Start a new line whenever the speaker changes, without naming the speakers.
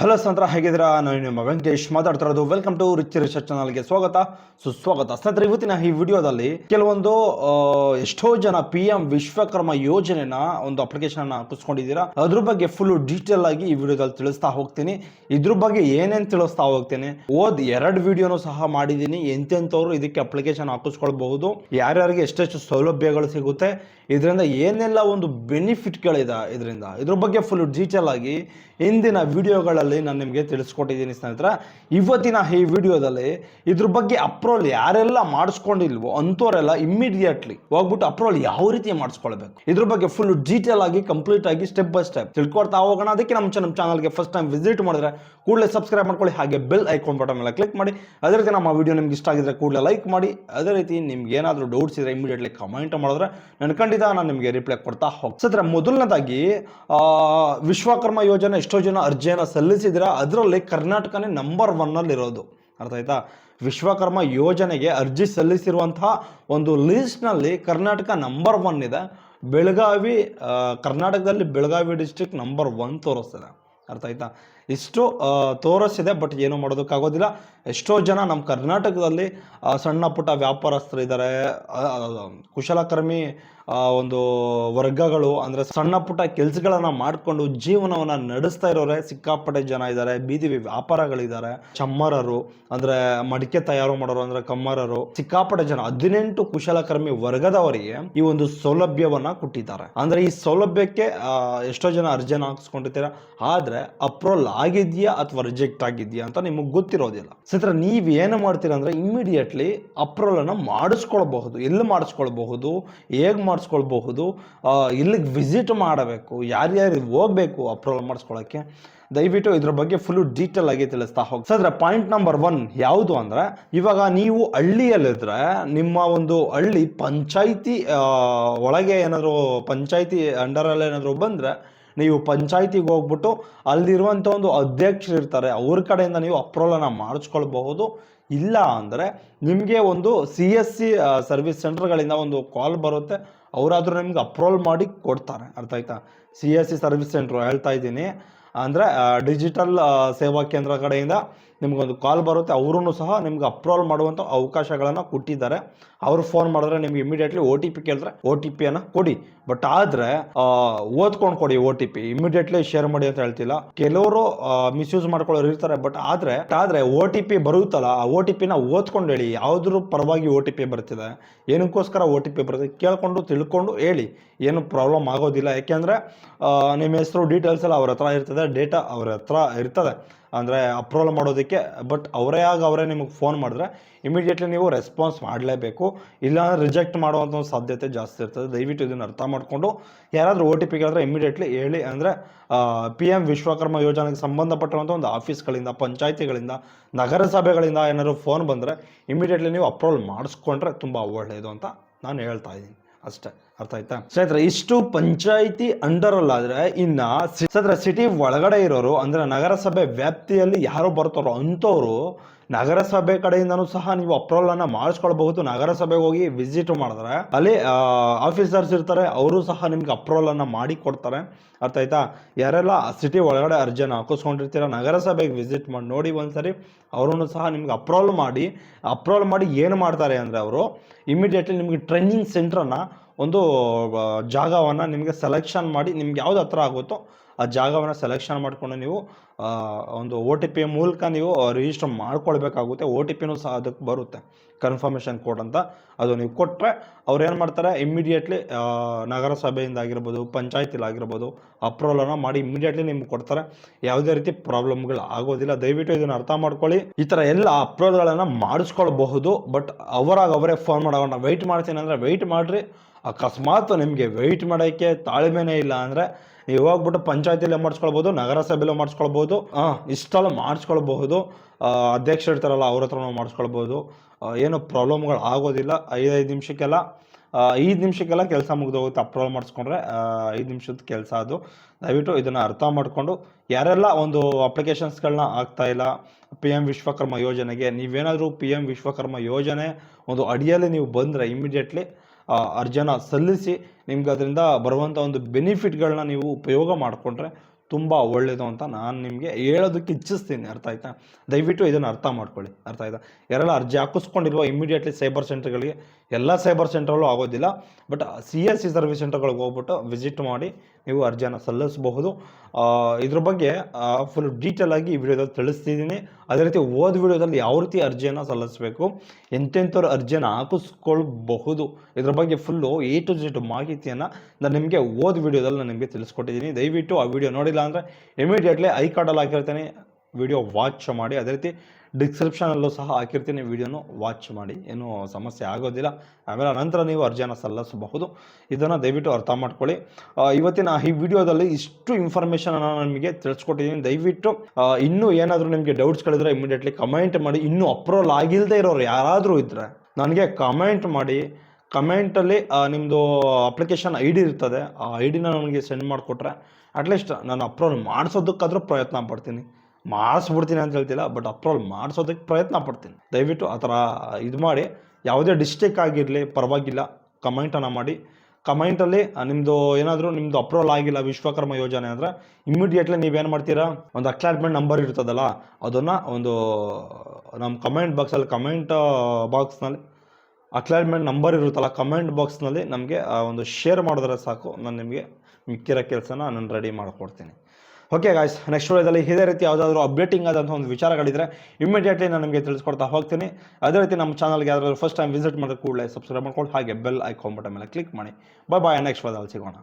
Hello ಸ್ನೇಹಿತರ ಹೇಗಿದ್ದೀರಾ ನಾನು ನಿಮ್ಮ ವೆಂಕಟೇಶ್ ಮಾತಾಡ್ತಾ ಇರೋದು ವೆಲ್ಕಮ್ ಟು ರಿಚ್ ರಿಸರ್ಚ್ ಚಾನಲ್ಗೆ ಸ್ವಾಗತ. ಸುಸ್ವಾಗತ. ಸ್ನೇಹಿತರೆ, ಇವತ್ತಿನ ಈ ವಿಡಿಯೋದಲ್ಲಿ ಕೆಲವೊಂದು ಎಷ್ಟೋ ಜನ ಪಿ ಎಂ ವಿಶ್ವಕರ್ಮ ಯೋಜನೆನ ಒಂದು ಅಪ್ಲಿಕೇಶನ್ ಹಾಕಿಸ್ಕೊಂಡಿದ್ದೀರಾ. ಅದ್ರ ಬಗ್ಗೆ ಫುಲ್ ಡೀಟೇಲ್ ಆಗಿ ಈ ವಿಡಿಯೋದಲ್ಲಿ ತಿಳಿಸ್ತಾ ಹೋಗ್ತೀನಿ. ಇದ್ರ ಬಗ್ಗೆ ಏನೇನು ತಿಳಿಸ್ತಾ ಹೋಗ್ತೀನಿ. ಓದ್ ಎರಡು ವಿಡಿಯೋನು ಸಹ ಮಾಡಿದ್ದೀನಿ. ಎಂತೆಂಥವ್ರು ಇದಕ್ಕೆ ಅಪ್ಲಿಕೇಶನ್ ಹಾಕಿಸ್ಕೊಳ್ಬಹುದು. ಯಾರ್ಯಾರಿಗೆ ಎಷ್ಟೆಷ್ಟು ಸೌಲಭ್ಯಗಳು ಸಿಗುತ್ತೆ. ಇದರಿಂದ ಏನೆಲ್ಲ ಒಂದು ಬೆನಿಫಿಟ್ಗಳಿದೆ ಇದರಿಂದ. ಇದ್ರ ಬಗ್ಗೆ ಫುಲ್ ಡೀಟೇಲ್ ಆಗಿ ಇಂದಿನ ವಿಡಿಯೋಗಳಲ್ಲಿ ನಾನು ನಿಮಗೆ ತಿಳಿಸ್ಕೊಟ್ಟಿದ್ದೀನಿ ಸ್ನೇಹಿತರ, ಇವತ್ತಿನ ಈ ವಿಡಿಯೋದಲ್ಲಿ ಇದ್ರ ಬಗ್ಗೆ ಅಪ್ರೋಲ್ ಯಾರೆಲ್ಲ ಮಾಡಿಸ್ಕೊಂಡಿಲ್ವೋ ಅಂಥವರೆಲ್ಲ ಇಮ್ಮಿಡಿಯೇಟ್ಲಿ ಹೋಗ್ಬಿಟ್ಟು ಅಪ್ರೋಲ್ ಯಾವ ರೀತಿ ಮಾಡಿಸ್ಕೊಳ್ಬೇಕು? ಇದ್ರ ಬಗ್ಗೆ ಫುಲ್ ಡೀಟೇಲ್ ಆಗಿ ಕಂಪ್ಲೀಟ್ ಆಗಿ ಸ್ಟೆಪ್ ಬೈ ಸ್ಟೆಪ್ ತಿಳ್ಕೊಳ್ತಾ ಹೋಗೋಣ. ಅದಕ್ಕೆ ನಮ್ಮ ನಮ್ಮ ಚಾನಲ್ಗೆ ಫಸ್ಟ್ ಟೈಮ್ ವಿಸಿಟ್ ಮಾಡಿದ್ರೆ ಕೂಡಲೇ ಸಬ್ಸ್ಕ್ರೈಬ್ ಮಾಡ್ಕೊಳ್ಳಿ. ಹಾಗೆ ಬೆಲ್ ಐಕಾನ್ ಬಟನ್ ಮೇಲೆ ಕ್ಲಿಕ್ ಮಾಡಿ. ಅದೇ ರೀತಿ ನಮ್ಮ ವಿಡಿಯೋ ನಿಮ್ಗೆ ಇಷ್ಟ ಆಗಿದ್ರೆ ಕೂಡಲೇ ಲೈಕ್ ಮಾಡಿ. ಅದೇ ರೀತಿ ನಿಮ್ಗೆ ಏನಾದರೂ ಡೌಟ್ಸ್ ಇದ್ರೆ ಇಮಿಡಿಯೇಟ್ಲಿ ಕಮೆಂಟ್ ಮಾಡಿದ್ರೆ ನಾನು ಖಂಡಿತ ನಾನು ನಿಮಗೆ ರಿಪ್ಲೈ ಕೊಡ್ತಾ ಹೋಗ್ತಿದ್ರೆ ಮೊದಲನೇದಾಗಿ ವಿಶ್ವಕರ್ಮ ಯೋಜನೆ ಎಷ್ಟೋ ಜನ ಅರ್ಜಿಯನ್ನು ಸಲ್ಲಿಸಿದ್ರೆ ಅದರಲ್ಲಿ ಕರ್ನಾಟಕನೇ ನಂಬರ್ ಒನ್ನಲ್ಲಿರೋದು ಅರ್ಥ ಆಯ್ತಾ? ವಿಶ್ವಕರ್ಮ ಯೋಜನೆಗೆ ಅರ್ಜಿ ಸಲ್ಲಿಸಿರುವಂತಹ ಒಂದು ಲಿಸ್ಟ್ನಲ್ಲಿ ಕರ್ನಾಟಕ ನಂಬರ್ ಒನ್ ಇದೆ. ಬೆಳಗಾವಿ ಕರ್ನಾಟಕದಲ್ಲಿ ಬೆಳಗಾವಿ ಡಿಸ್ಟ್ರಿಕ್ಟ್ ನಂಬರ್ ಒನ್ ತೋರಿಸ್ತದೆ. ಅರ್ಥ ಆಯ್ತಾ? ಇಷ್ಟು ತೋರಿಸಿದೆ ಬಟ್ ಏನು ಮಾಡೋದಕ್ಕಾಗೋದಿಲ್ಲ. ಎಷ್ಟೋ ಜನ ನಮ್ಮ ಕರ್ನಾಟಕದಲ್ಲಿ ಸಣ್ಣ ಪುಟ್ಟ ವ್ಯಾಪಾರಸ್ಥರಿದ್ದಾರೆ. ಕುಶಲಕರ್ಮಿ ಒಂದು ವರ್ಗಗಳು, ಅಂದರೆ ಸಣ್ಣ ಪುಟ್ಟ ಕೆಲ್ಸಗಳನ್ನ ಮಾಡಿಕೊಂಡು ಜೀವನವನ್ನ ನಡೆಸ್ತಾ ಇರೋರೆ ಸಿಕ್ಕಾಪಟ್ಟೆ ಜನ ಇದ್ದಾರೆ ಬೀದಿ ವ್ಯಾಪಾರಗಳಿದ್ದಾರೆ ಚಮ್ಮರರು, ಅಂದ್ರೆ ಮಡಿಕೆ ತಯಾರು ಮಾಡೋರು, ಅಂದ್ರೆ ಕಮ್ಮರರು, ಸಿಕ್ಕಾಪಟ್ಟೆ ಜನ. ಹದಿನೆಂಟು ಕುಶಲಕರ್ಮಿ ವರ್ಗದವರಿಗೆ ಈ ಒಂದು ಸೌಲಭ್ಯವನ್ನ ಕೊಟ್ಟಿದ್ದಾರೆ. ಅಂದ್ರೆ ಈ ಸೌಲಭ್ಯಕ್ಕೆ ಎಷ್ಟೋ ಜನ ಅರ್ಜಿನ ಹಾಕ್ಸ್ಕೊಂಡಿರ್ತೀರ. ಆದ್ರೆ ಅಪ್ರೂವಲ್ ಆಗಿದೆಯಾ ಅಥವಾ ರಿಜೆಕ್ಟ್ ಆಗಿದೆಯಾ ಅಂತ ನಿಮಗೆ ಗೊತ್ತಿರೋದಿಲ್ಲ. ಸತ್ರ, ನೀವು ಏನು ಮಾಡ್ತೀರಾ ಅಂದ್ರೆ ಇಮಿಡಿಯೇಟ್ಲಿ ಅಪ್ರೂವಲ್ ಅನ್ನ ಮಾಡಿಸ್ಕೊಳ್ಬಹುದು. ಎಲ್ಲಿ ಮಾಡಿಸ್ಕೊಳ್ಬಹುದು? ಹೇಗೆ ಮಾಡಿಸ್ಕೊಳ್ಬಹುದು ಇಲ್ಲಿಗೆ ವಿಸಿಟ್ ಮಾಡಬೇಕು, ಯಾರ್ಯಾರು ಹೋಗ್ಬೇಕು ಅಪ್ರೂವಲ್ ಮಾಡಿಸ್ಕೊಳ್ಳೋಕ್ಕೆ ದಯವಿಟ್ಟು ಇದ್ರ ಬಗ್ಗೆ ಫುಲ್ ಡೀಟೇಲ್ ಆಗಿ ತಿಳಿಸ್ತಾ ಹೋಗಿ. ಪಾಯಿಂಟ್ ನಂಬರ್ ಒನ್ ಯಾವುದು ಅಂದ್ರೆ, ಇವಾಗ ನೀವು ಹಳ್ಳಿಯಲ್ಲಿದ್ರೆ, ನಿಮ್ಮ ಒಂದು ಹಳ್ಳಿ ಪಂಚಾಯಿತಿ ಒಳಗೆ ಏನಾದರೂ ಪಂಚಾಯಿತಿ ಅಂಡರಲ್ಲಿ ಏನಾದರೂ ಬಂದರೆ, ನೀವು ಪಂಚಾಯಿತಿಗೆ ಹೋಗ್ಬಿಟ್ಟು ಅಲ್ಲಿರುವಂಥ ಒಂದು ಅಧ್ಯಕ್ಷರು ಇರ್ತಾರೆ, ಅವ್ರ ಕಡೆಯಿಂದ ನೀವು ಅಪ್ರೂವಲನ್ನು ಮಾಡಿಸ್ಕೊಳ್ಬಹುದು. ಇಲ್ಲ ಅಂದರೆ ನಿಮಗೆ ಒಂದು ಸಿ ಎಸ್ ಸಿ ಸರ್ವಿಸ್ ಸೆಂಟರ್ಗಳಿಂದ ಒಂದು ಕಾಲ್ ಬರುತ್ತೆ ಅವರಾದರೂ ನಿಮ್ಗೆ ಅಪ್ರೂವಲ್ ಮಾಡಿ ಕೊಡ್ತಾರೆ. ಅರ್ಥ ಆಯ್ತಾ? C S C service centre ಹೇಳ್ತಾ ಇದ್ದೀನಿ. ಅಂದರೆ ಡಿಜಿಟಲ್ ಸೇವಾ ಕೇಂದ್ರ ಕಡೆಯಿಂದ ನಿಮ್ಗೊಂದು ಕಾಲ್ ಬರುತ್ತೆ ಅವರೂ ಸಹ ನಿಮ್ಗೆ ಅಪ್ರೂವಲ್ ಮಾಡುವಂಥ ಅವಕಾಶಗಳನ್ನು ಕೊಟ್ಟಿದ್ದಾರೆ. ಅವರು ಫೋನ್ ಮಾಡಿದ್ರೆ ನಿಮ್ಗೆ ಇಮಿಡಿಯೇಟ್ಲಿ ಓ ಟಿ ಪಿ ಕೇಳಿದ್ರೆ ಓ ಟಿ ಪಿಯನ್ನು ಕೊಡಿ. ಬಟ್ ಆದರೆ ಓದ್ಕೊಂಡು ಕೊಡಿ O T P immediately share ಮಾಡಿ ಅಂತ ಹೇಳ್ತಿಲ್ಲ. ಕೆಲವರು ಮಿಸ್ಯೂಸ್ ಮಾಡ್ಕೊಳ್ಳೋರು ಇರ್ತಾರೆ ಬಟ್ ಆದರೆ ಆದರೆ ಓ ಟಿ ಪಿ ಬರುತ್ತಲ್ಲ, ಆ ಓ ಟಿ ಪಿನ ಓದ್ಕೊಂಡು ಹೇಳಿ. ಯಾವುದ್ರ ಪರವಾಗಿ ಓ ಟಿ ಪಿ ಬರ್ತಿದೆ, ಏನಕ್ಕೋಸ್ಕರ ಓ ಟಿ ಪಿ ಬರುತ್ತೆ ಕೇಳ್ಕೊಂಡು, ತಿಳ್ಕೊಂಡು ಹೇಳಿ. ಏನು ಪ್ರಾಬ್ಲಮ್ ಆಗೋದಿಲ್ಲ. ಯಾಕೆಂದರೆ ನಿಮ್ಮ ಹೆಸರು ಡೀಟೇಲ್ಸ್ ಎಲ್ಲ ಅವ್ರ ಹತ್ರ ಇರ್ತದೆ ಡೇಟಾ ಅವ್ರ ಹತ್ರ ಇರ್ತದೆ. ಅಂದರೆ ಅಪ್ರೂವಲ್ ಮಾಡೋದಕ್ಕೆ ಬಟ್ ಅವರೇ ಆಗ ಅವರೇ ನಿಮಗೆ ಫೋನ್ ಮಾಡಿದ್ರೆ ಇಮಿಡಿಯೇಟ್ಲಿ ನೀವು ರೆಸ್ಪಾನ್ಸ್ ಮಾಡಲೇಬೇಕು. ಇಲ್ಲಾಂದ್ರೆ ರಿಜೆಕ್ಟ್ ಮಾಡುವಂಥ ಸಾಧ್ಯತೆ ಜಾಸ್ತಿ ಇರ್ತದೆ. ದಯವಿಟ್ಟು ಇದನ್ನು ಅರ್ಥ ಮಾಡಿಕೊಂಡು ಯಾರಾದರೂ ಓ ಟಿ ಪಿ ಕೇಳಿದ್ರೆ ಇಮಿಡಿಯೇಟ್ಲಿ ಹೇಳಿ. ಅಂದರೆ ಪಿ ಎಂ ವಿಶ್ವಕರ್ಮ ಯೋಜನೆಗೆ ಸಂಬಂಧಪಟ್ಟಿರುವಂಥ ಒಂದು ಆಫೀಸ್ಗಳಿಂದ ಪಂಚಾಯತಿಗಳಿಂದ, ನಗರಸಭೆಗಳಿಂದ ಏನಾದರೂ ಫೋನ್ ಬಂದರೆ ಇಮಿಡಿಯೇಟ್ಲಿ ನೀವು ಅಪ್ರೂವಲ್ ಮಾಡಿಸ್ಕೊಂಡ್ರೆ ತುಂಬ ಒಳ್ಳೆಯದು ಅಂತ ನಾನು ಹೇಳ್ತಾ ಇದ್ದೀನಿ. ಅಷ್ಟೇ. ಅರ್ಥ ಆಯ್ತಾ? ಸ್ನೇಹಿತರೆ, ಇಷ್ಟು ಪಂಚಾಯಿತಿ ಅಂಡರಲ್ಲಾದ್ರೆ ಇನ್ನ ಸಿ- ಸ್ನೇಹಿತರೆ ಸಿಟಿ ಒಳಗಡೆ ಇರೋರು, ಅಂದ್ರೆ ನಗರಸಭೆ ವ್ಯಾಪ್ತಿಯಲ್ಲಿ ಯಾರು ಬರ್ತಾರೋ ಅಂಥವ್ರು ನಗರಸಭೆ ಕಡೆಯಿಂದನೂ ಸಹ ನೀವು ಅಪ್ರೂವಲ್ ಅನ್ನ ಮಾಡಿಸ್ಕೊಳ್ಬಹುದು. ನಗರಸಭೆಗೆ ಹೋಗಿ ವಿಸಿಟ್ ಮಾಡಿದ್ರೆ, ಅಲ್ಲಿ ಆಫೀಸರ್ಸ್ ಇರ್ತಾರೆ, ಅವರು ಸಹ ನಿಮ್ಗೆ ಅಪ್ರೂವಲ್ ಅನ್ನ ಮಾಡಿ ಕೊಡ್ತಾರೆ. ಅರ್ಥ ಆಯ್ತಾ? ಯಾರೆಲ್ಲ ಸಿಟಿ ಒಳಗಡೆ ಅರ್ಜಿನ ಹಾಕಿಸ್ಕೊಂಡಿರ್ತೀರ, ನಗರಸಭೆಗೆ ವಿಸಿಟ್ ಮಾಡಿ, ನೋಡಿ ಒಂದ್ಸರಿ ಅವರನ್ನು ಸಹ ನಿಮ್ಗೆ ಅಪ್ರೂವಲ್ ಮಾಡಿ ಅಪ್ರೂವಲ್ ಮಾಡಿ ಏನು ಮಾಡ್ತಾರೆ ಅಂದರೆ ಅವರು ಇಮಿಡಿಯೇಟ್ಲಿ ನಿಮಗೆ ಟ್ರೈನಿಂಗ್ ಸೆಂಟ್ರನ್ನು ಒಂದು ಜಾಗವನ್ನು ನಿಮಗೆ ಸೆಲೆಕ್ಷನ್ ಮಾಡಿ ನಿಮ್ಗೆ ಯಾವ್ದು ಹತ್ರ ಆಗುತ್ತೋ ಆ ಜಾಗವನ್ನು ಸೆಲೆಕ್ಷನ್ ಮಾಡಿಕೊಂಡು ನೀವು ಒಂದು ಓ ಟಿ ಪಿ ಮೂಲಕ ನೀವು ರಿಜಿಸ್ಟರ್ ಮಾಡ್ಕೊಳ್ಬೇಕಾಗುತ್ತೆ. ಓ ಟಿ ಪಿನೂ ಸಹ ಅದಕ್ಕೆ ಬರುತ್ತೆ. ಕನ್ಫರ್ಮೇಷನ್ ಕೋಡ್ ಅಂತ. ಅದು ನೀವು ಕೊಟ್ಟರೆ ಅವ್ರು ಏನು ಮಾಡ್ತಾರೆ? ಇಮ್ಮಿಡಿಯೇಟ್ಲಿ ನಗರಸಭೆಯಿಂದ ಆಗಿರ್ಬೋದು, ಪಂಚಾಯತಿಲಿ ಆಗಿರ್ಬೋದು ಅಪ್ರೂವಲನ್ನು ಮಾಡಿ ಇಮ್ಮಿಡಿಯೇಟ್ಲಿ ನಿಮ್ಗೆ ಕೊಡ್ತಾರೆ. ಯಾವುದೇ ರೀತಿ ಪ್ರಾಬ್ಲಮ್ಗಳು ಆಗೋದಿಲ್ಲ. ದಯವಿಟ್ಟು ಇದನ್ನು ಅರ್ಥ ಮಾಡ್ಕೊಳ್ಳಿ. ಈ ಥರ ಎಲ್ಲ ಅಪ್ರೂವಲ್ಗಳನ್ನು ಮಾಡಿಸ್ಕೊಳ್ಬಹುದು. ಬಟ್ ಅವರಾಗ ಅವರೇ ಫೋನ್ ಮಾಡೋಣ ವೆಯ್ಟ್ ಮಾಡ್ತೀನಿ ಅಂದರೆ ವೆಯ್ಟ್ ಮಾಡಿರಿ. ಅಕಸ್ಮಾತ್ ನಿಮಗೆ ವೆಯ್ಟ್ ಮಾಡೋಕ್ಕೆ ತಾಳ್ಮೆನೇ ಇಲ್ಲ ಅಂದರೆ ನೀವು ಹೋಗ್ಬಿಟ್ಟು ಪಂಚಾಯತಿಲೇ ಮಾಡಿಸ್ಕೊಳ್ಬೋದು, ನಗರಸಭೆಲೂ ಮಾಡಿಸ್ಕೊಳ್ಬೋದು ಹಾಂ ಇಷ್ಟೆಲ್ಲ ಮಾಡಿಸ್ಕೊಳ್ಬಹುದು ಅಧ್ಯಕ್ಷರು ಇರ್ತಾರಲ್ಲ ಅವ್ರ ಹತ್ರನೂ ಮಾಡಿಸ್ಕೊಳ್ಬೋದು. ಏನು ಪ್ರಾಬ್ಲಮ್ಗಳು ಆಗೋದಿಲ್ಲ. ಐದೈದು ನಿಮಿಷಕ್ಕೆಲ್ಲ ಐದು ನಿಮಿಷಕ್ಕೆಲ್ಲ ಕೆಲಸ ಮುಗಿದೋಗುತ್ತೆ. ಅಪ್ರೂವಲ್ ಮಾಡಿಸ್ಕೊಂಡ್ರೆ ಐದು ನಿಮಿಷದ ಕೆಲಸ ಅದು. ದಯವಿಟ್ಟು ಇದನ್ನು ಅರ್ಥ ಮಾಡಿಕೊಂಡು, ಯಾರೆಲ್ಲ ಒಂದು ಅಪ್ಲಿಕೇಶನ್ಸ್ಗಳನ್ನ ಆಗ್ತಾ ಇಲ್ಲ ಪಿ ಎಂ ವಿಶ್ವಕರ್ಮ ಯೋಜನೆಗೆ, ನೀವೇನಾದರೂ ಪಿ ಎಂ ವಿಶ್ವಕರ್ಮ ಯೋಜನೆ ಒಂದು ಅಡಿಯಲ್ಲಿ ನೀವು ಬಂದರೆ ಇಮಿಡಿಯೇಟ್ಲಿ ಅರ್ಜಿನ ಸಲ್ಲಿಸಿ ನಿಮ್ಗೆ ಅದರಿಂದ ಬರುವಂಥ ಒಂದು ಬೆನಿಫಿಟ್ಗಳನ್ನ ನೀವು ಉಪಯೋಗ ಮಾಡಿಕೊಂಡ್ರೆ ತುಂಬ ಒಳ್ಳೆಯದು ಅಂತ ನಾನು ನಿಮಗೆ ಹೇಳೋದಕ್ಕೆ ಇಚ್ಛಿಸ್ತೀನಿ. ಅರ್ಥ ಆಯ್ತಾ? ದಯವಿಟ್ಟು ಇದನ್ನು ಅರ್ಥ ಮಾಡ್ಕೊಳ್ಳಿ. ಅರ್ಥ ಆಯ್ತಾ? ಯಾರೆಲ್ಲ ಅರ್ಜಿ ಹಾಕಿಸ್ಕೊಂಡಿರುವ ಇಮಿಡಿಯೇಟ್ಲಿ ಸೈಬರ್ ಸೆಂಟರ್ಗಳಿಗೆ ಎಲ್ಲ ಸೈಬರ್ ಸೆಂಟ್ರಲ್ಲೂ ಆಗೋದಿಲ್ಲ. But C S C service ಸೆಂಟರ್ಗಳಿಗೆ ಹೋಗ್ಬಿಟ್ಟು ವಿಸಿಟ್ ಮಾಡಿ ನೀವು ಅರ್ಜಿಯನ್ನು ಸಲ್ಲಿಸಬಹುದು. ಇದ್ರ ಬಗ್ಗೆ ಫುಲ್ ಡೀಟೇಲ್ ಆಗಿ ಈ ವಿಡಿಯೋದಲ್ಲಿ ತಿಳಿಸ್ತಿದ್ದೀನಿ. ಅದೇ ರೀತಿ ಓದ್ ವಿಡಿಯೋದಲ್ಲಿ ಯಾವ ರೀತಿ ಅರ್ಜಿಯನ್ನು ಸಲ್ಲಿಸಬೇಕು, ಎಂತೆಂಥವ್ರು ಅರ್ಜಿಯನ್ನು ಹಾಕಿಸ್ಕೊಳ್ಬಹುದು, ಇದ್ರ ಬಗ್ಗೆ ಫುಲ್ಲು ಎ ಟು ಜೆಡ್ ಮಾಹಿತಿಯನ್ನು ನಾನು ನಿಮಗೆ ಓದ್ ವಿಡಿಯೋದಲ್ಲಿ ನಾನು ನಿಮಗೆ ತಿಳಿಸ್ಕೊಟ್ಟಿದ್ದೀನಿ. ದಯವಿಟ್ಟು ಆ ವಿಡಿಯೋ ನೋಡಿಲ್ಲ ಅಂದರೆ ಇಮಿಡಿಯೇಟ್ಲಿ ಐ ಕಾರ್ಡಲ್ಲಿ ಹಾಕಿರ್ತೀನಿ. ವಿಡಿಯೋ ವಾಚ್ ಮಾಡಿ. ಅದೇ ರೀತಿ ಡಿಸ್ಕ್ರಿಪ್ಷನಲ್ಲೂ ಸಹ ಹಾಕಿರ್ತೀನಿ, ವಿಡಿಯೋನು ವಾಚ್ ಮಾಡಿ. ಏನೂ ಸಮಸ್ಯೆ ಆಗೋದಿಲ್ಲ. ಆಮೇಲೆ ನಂತರ ನೀವು ಅರ್ಜಿಯನ್ನು ಸಲ್ಲಿಸಬಹುದು. ಇದನ್ನು ದಯವಿಟ್ಟು ಅರ್ಥ ಮಾಡ್ಕೊಳ್ಳಿ. ಇವತ್ತಿನ ಈ ವಿಡಿಯೋದಲ್ಲಿ ಇಷ್ಟು ಇನ್ಫಾರ್ಮೇಷನ್ ನಿಮಗೆ ತಿಳಿಸ್ಕೊಟ್ಟಿದ್ದೀನಿ. ದಯವಿಟ್ಟು ಇನ್ನೂ ಏನಾದರೂ ನಿಮಗೆ ಡೌಟ್ಸ್ಗಳಿದ್ರೆ ಇಮಿಡಿಯೇಟ್ಲಿ ಕಮೆಂಟ್ ಮಾಡಿ. ಇನ್ನೂ ಅಪ್ರೂವಲ್ ಆಗಿಲ್ಲದೆ ಇರೋರು ಯಾರಾದರೂ ಇದ್ದರೆ ನನಗೆ ಕಮೆಂಟ್ ಮಾಡಿ. ಕಮೆಂಟಲ್ಲಿ ನಿಮ್ಮದು ಅಪ್ಲಿಕೇಶನ್ ಐ ಡಿ ಇರ್ತದೆ. ಆ ಐ ಡಿನ ನನಗೆ ಸೆಂಡ್ ಮಾಡಿಕೊಟ್ರೆ ಅಟ್ಲೀಸ್ಟ್ ನಾನು ಅಪ್ರೂವಲ್ ಮಾಡಿಸೋದಕ್ಕಾದರೂ ಪ್ರಯತ್ನ ಪಡ್ತೀನಿ. ಮಾಡಿಸ್ಬಿಡ್ತೀನಿ ಅಂತ ಹೇಳ್ತಿಲ್ಲ ಬಟ್ ಅಪ್ರೂವಲ್ ಮಾಡಿಸೋದಕ್ಕೆ ಪ್ರಯತ್ನ ಪಡ್ತೀನಿ. ದಯವಿಟ್ಟು ಆ ಥರ ಇದು ಮಾಡಿ. ಯಾವುದೇ ಡಿಸ್ಟಿಕ್ ಆಗಿರಲಿ, ಪರವಾಗಿಲ್ಲ. ಕಮೆಂಟನ್ನು ಮಾಡಿ. ಕಮೆಂಟಲ್ಲಿ ನಿಮ್ಮದು ಏನಾದರೂ ನಿಮ್ಮದು ಅಪ್ರೂವಲ್ ಆಗಿಲ್ಲ ವಿಶ್ವಕರ್ಮ ಯೋಜನೆ ಅಂದರೆ ಇಮ್ಮಿಡಿಯೇಟ್ಲಿ ನೀವೇನು ಮಾಡ್ತೀರಾ? ಒಂದು ಅಕ್ಲಾಟ್ಮೆಂಟ್ ನಂಬರ್ ಇರ್ತದಲ್ಲ, ಅದನ್ನು ಒಂದು ನಮ್ಮ ಕಮೆಂಟ್ ಬಾಕ್ಸಲ್ಲಿ ಕಮೆಂಟ್ ಬಾಕ್ಸ್ನಲ್ಲಿ ಅಕ್ಲಾಟ್ಮೆಂಟ್ ನಂಬರ್ ಇರುತ್ತಲ್ಲ ಕಮೆಂಟ್ ಬಾಕ್ಸ್ನಲ್ಲಿ ನಮಗೆ ಒಂದು ಶೇರ್ ಮಾಡಿದ್ರೆ ಸಾಕು. ನಾನು ನಿಮಗೆ ಮಿಕ್ಕಿರೋ ಕೆಲಸನ ನಾನು ರೆಡಿ ಮಾಡಿಕೊಡ್ತೀನಿ. ಓಕೆ ಗಾಯ್ಸ್ ನೆಕ್ಸ್ಟ್ ವಿಡಿಯೋದಲ್ಲಿ ಇದೇ ರೀತಿ ಯಾವುದಾದ್ರೂ ಅಪ್ಡೇಟಿಂಗ್ ಆದಂಥ ಒಂದು ವಿಚಾರಗಳಿದ್ರೆ ಇಮಿಡಿಯೇಟ್ಲಿ ನಾನು ನಿಮಗೆ ತಿಳಿಸ್ಕೊಡ್ತಾ ಹೋಗ್ತೀನಿ. ಅದೇ ರೀತಿ ನಮ್ಮ ಚಾನಲ್ಗೆ ಯಾರಾದರೂ ಫಸ್ಟ್ ಟೈಮ್ ವಿಸಿಟ್ ಮಾಡಿದ ಕೂಡಲೇ ಸಬ್ಸ್ಕ್ರೈಬ್ ಮಾಡ್ಕೊಂಡು ಹಾಗೆ ಬೆಲ್ ಐಕಾನ್ ಬಟನ್ ಮೇಲೆ ಕ್ಲಿಕ್ ಮಾಡಿ. ಬಾಯ್ ಬಾಯ್ ನೆಕ್ಸ್ಟ್ ವಿಡಿಯೋದಲ್ಲಿ ಸಿಗೋಣ.